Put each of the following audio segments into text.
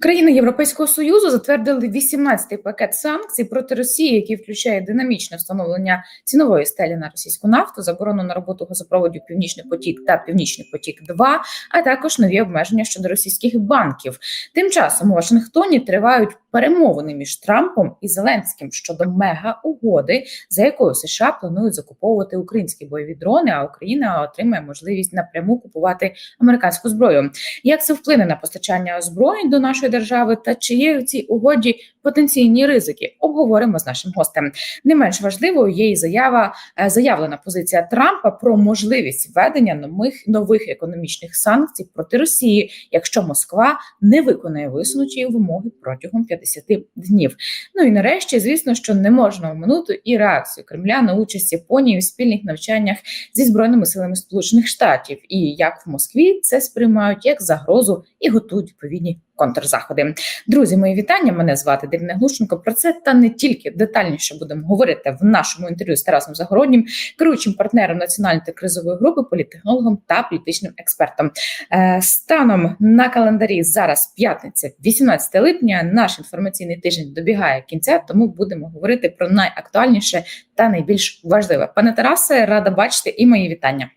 Країни Європейського союзу затвердили 18-й пакет санкцій проти Росії, який включає динамічне встановлення цінової стелі на російську нафту, заборону на роботу газопроводів Північний потік та Північний потік, 2 а також нові обмеження щодо російських банків. Тим часом у Вашингтоні тривають перемовини між Трампом і Зеленським щодо мега угоди, за якою США планують закуповувати українські бойові дрони, а Україна отримає можливість напряму купувати американську зброю. Як це вплине на постачання озброєнь до нашої держави та чи є в цій угоді потенційні ризики? Обговоримо з нашим гостем. Не менш важливою є і заява е, заявлена позиція Трампа про можливість введення нових нових економічних санкцій проти Росії, якщо Москва не виконає висунуті вимоги протягом 50 днів. Ну і нарешті, звісно, що не можна оминути і реакцію Кремля на участь Японії у спільних навчаннях зі збройними силами Сполучених Штатів, і як в Москві це сприймають як загрозу і готують відповідні контрзаходи. Друзі, мої вітання. Мене звати Дивне Глушенко. Про це та не тільки детальніше будемо говорити в нашому інтерв'ю з Тарасом Загороднім, керуючим партнером національної кризової групи, політтехнологом та політичним експертом. Е, Станом на календарі зараз п'ятниця, 18 липня. Наш інформаційний тиждень добігає кінця, тому будемо говорити про найактуальніше та найбільш важливе. Пане Тарасе, рада бачити і мої вітання.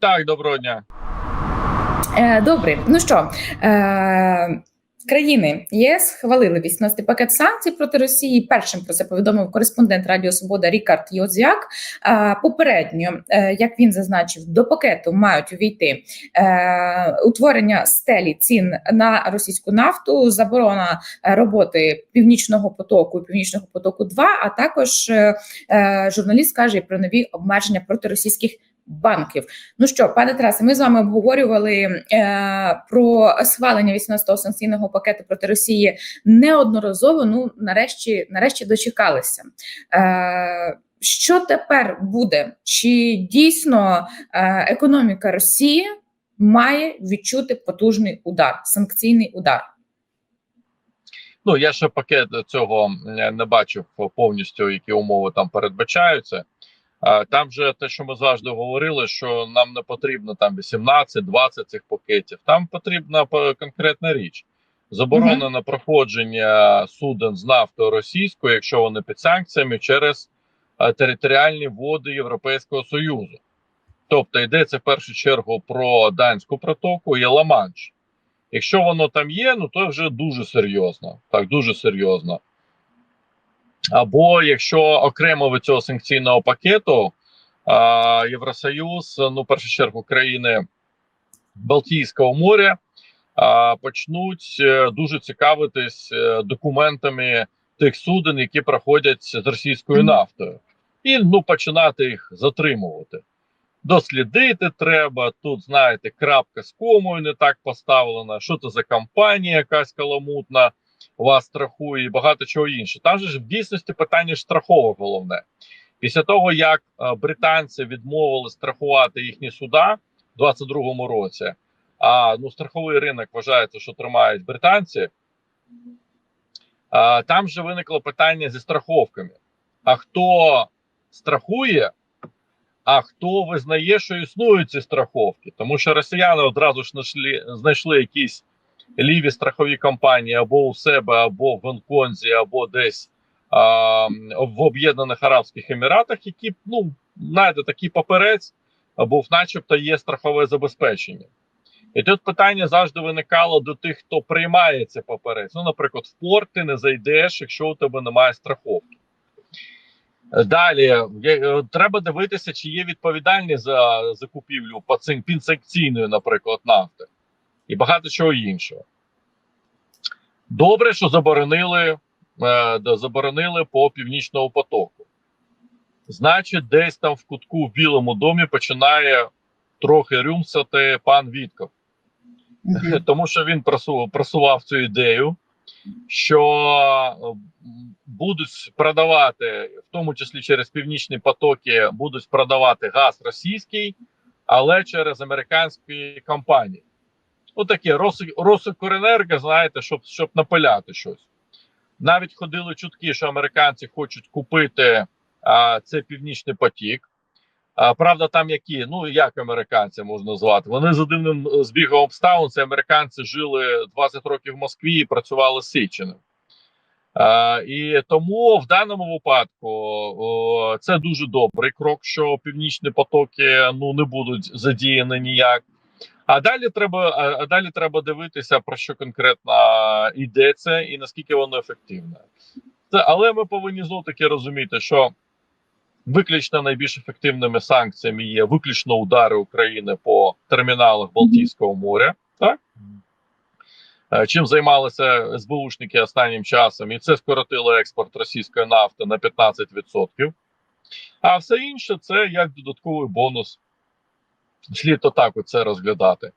Так, доброго дня. Е, Добре, ну що е, країни ЄС схвалили 18 пакет санкцій проти Росії. Першим про це повідомив кореспондент Радіо Свобода Рікард Йозяк. Попередньо, е, як він зазначив, до пакету мають увійти е, утворення стелі цін на російську нафту, заборона е, роботи північного потоку і північного потоку. 2 а також журналіст каже про нові обмеження проти російських банків. Ну що, пане Тарасе, ми з вами обговорювали е, про схвалення 18-го санкційного пакету проти Росії неодноразово. Ну, нарешті, нарешті дочекалися. Е, що тепер буде? Чи дійсно е, економіка Росії має відчути потужний удар, санкційний удар? Ну я ще пакет цього е, не бачив повністю, які умови там передбачаються. Там же те, що ми завжди говорили, що нам не потрібно там 18-20 цих пакетів. Там потрібна конкретна річ: заборона на проходження суден з нафтою російською, якщо вони під санкціями, через е, територіальні води Європейського Союзу. Тобто йдеться в першу чергу про данську протоку і Ла-Манш. Якщо воно там є, ну то вже дуже серйозно. Так, дуже серйозно. Або якщо окремо від цього санкційного пакету а, Євросоюз, ну в першу чергу країни Балтійського моря а, почнуть е, дуже цікавитись е, документами тих суден, які проходять з російською нафтою, і ну починати їх затримувати. Дослідити треба. Тут, знаєте, крапка з комою не так поставлена. Що це за компанія, якась каламутна вас страхує, і багато чого інше. Там же ж в дійсності питання страхове головне. Після того, як е, британці відмовили страхувати їхні суда в 22-му році, а ну страховий ринок вважається, що тримають британці. А, там же виникло питання зі страховками. А хто страхує, а хто визнає, що існують ці страховки? Тому що росіяни одразу ж знайшли, знайшли якісь ліві страхові компанії або у себе, або в Гонконзі, або десь а, в Об'єднаних Арабських Еміратах, які, ну, знаєте, такий паперець, був, начебто, є страхове забезпечення. І тут питання завжди виникало до тих, хто приймає цей паперець. Ну, наприклад, в порт ти не зайдеш, якщо у тебе немає страховки. Далі треба дивитися, чи є відповідальність за закупівлю підсанкційної, наприклад, нафти і багато чого іншого. Добре, що заборонили, е, заборонили по північному потоку. Значить, десь там в кутку в Білому домі починає трохи рюмсати пан Вітков. Тому що він просував, просував цю ідею, що е, будуть продавати, в тому числі через північні потоки, будуть продавати газ російський, але через американські компанії. Ну таке Росукренерго, знаєте, щоб щоб напиляти щось. Навіть ходили чутки, що американці хочуть купити а, цей північний потік. А, правда, там які, ну як американці можна звати. Вони за дивним е, збігом обставин, це американці жили 20 років в Москві і працювали з Січеним. А, і тому в даному випадку о, це дуже добрий крок, що північні потоки ну не будуть задіяні ніяк. А далі треба, а, далі треба дивитися про що конкретно йдеться і наскільки воно ефективне. Це, але ми повинні знов таки розуміти, що виключно найбільш ефективними санкціями є виключно удари України по терміналах Балтійського моря. Так Е, чим займалися СБУшники останнім часом, і це скоротило експорт російської нафти на 15%. А все інше це як додатковий бонус. Слід отак це розглядати.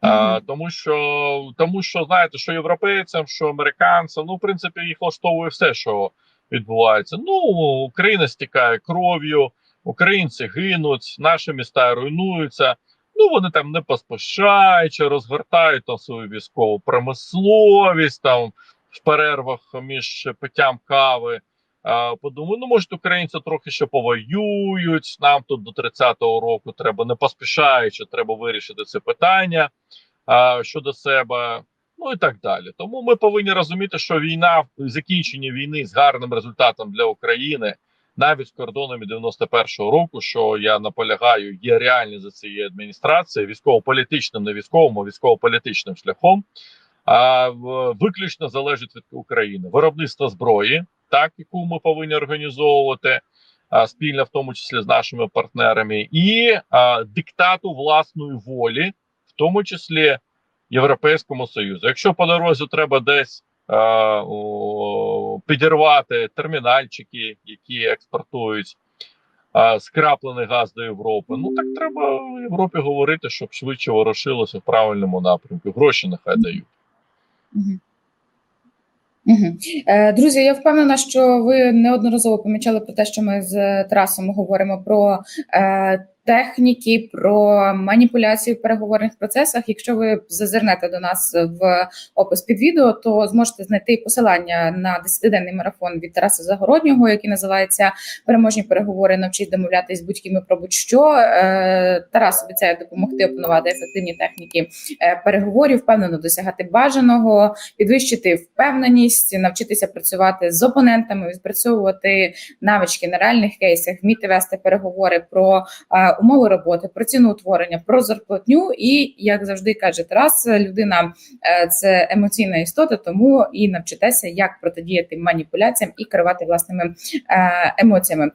А, тому що, тому що знаєте, що європейцям, що американцям, ну, в принципі, їх влаштовує все, що відбувається. Ну, Україна стікає кров'ю, українці гинуть, наші міста руйнуються. Ну, вони там не поспішаючи, розгортають там свою військову промисловість там в перервах між питтям кави. Подумаю, ну може українці трохи ще повоюють. Нам тут до 30-го року треба не поспішаючи, треба вирішити це питання а, щодо себе. Ну і так далі. Тому ми повинні розуміти, що війна закінчення війни з гарним результатом для України, навіть з кордонами 91-го року, що я наполягаю, є реальні за цією адміністрацією, військово-політичним, не військовим, а військово-політичним шляхом, а виключно залежить від України. Виробництво зброї, так яку ми повинні організовувати. Спільно в тому числі з нашими партнерами, і диктату власної волі, в тому числі Європейському Союзу. Якщо по дорозі треба десь підірвати термінальчики, які експортують скраплений газ до Європи, ну так треба в Європі говорити, щоб швидше ворушилося в правильному напрямку. Гроші нехай дають. Е, Друзі, я впевнена, що ви неодноразово помічали про те, що ми з Тарасом говоримо про е, техніки, про маніпуляції в переговорних процесах. Якщо ви зазирнете до нас в опис під відео, то зможете знайти посилання на 10-денний марафон від Тараса Загороднього, який називається Переможні переговори. Навчись домовлятись будь-ким про будь-що. Е, Тарас обіцяє допомогти опанувати ефективні техніки е, переговорів, впевнено досягати бажаного підвищити впевненість, навчитися працювати з опонентами, відпрацьовувати навички на реальних кейсах, вміти вести переговори про е, умови роботи, про ціноутворення, про зарплатню. І як завжди каже Тарас, людина е, це емоційна істота, тому і навчитеся, як протидіяти маніпуляціям і керувати власними е, емоціями.